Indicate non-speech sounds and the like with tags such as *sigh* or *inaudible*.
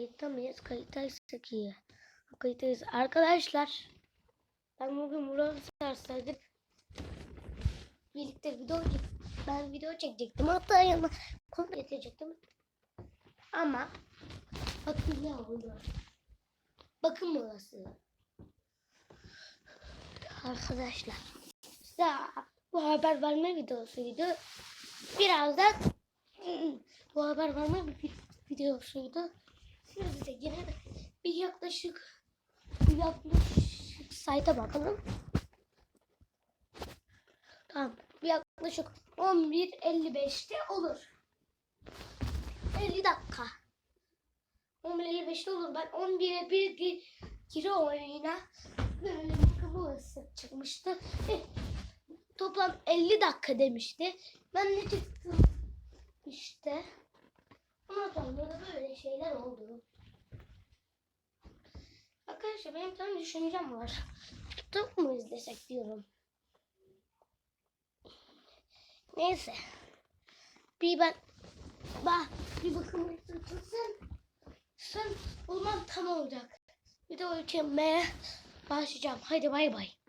Kayıtta mıyız? Kayıttaysak iyi. Kayıttayız. Arkadaşlar. Ben bugün Brawl Stars'taydık. Birlikte video çek Ben video çekecektim. Hatta yanına konu getirecektim. Ama bakın ne oldu. Bakın burası. Arkadaşlar. Size bu haber verme videosuydu. Birazdan *clears throat* bu haber verme vi- videosuydu. De yine bir yaklaşık bir yaklaşık sayta bakalım. Tamam. Bir yaklaşık 11.55'te olur. 50 dakika. 11.55'te olur. Ben 11'e bir gi- giri oyuna böyle ısık çıkmıştı. Eh, Toplam 50 dakika demişti. Ben de çıktım işte. Ondan sonra böyle şeyler oldu. Arkadaşlar benim tane düşüncem var. Tutup mu izlesek diyorum. Neyse. Bir ben bak bir bakım tutsun. Sen olmam tam olacak. Bir de o çekmeye başlayacağım. Hadi bay bay.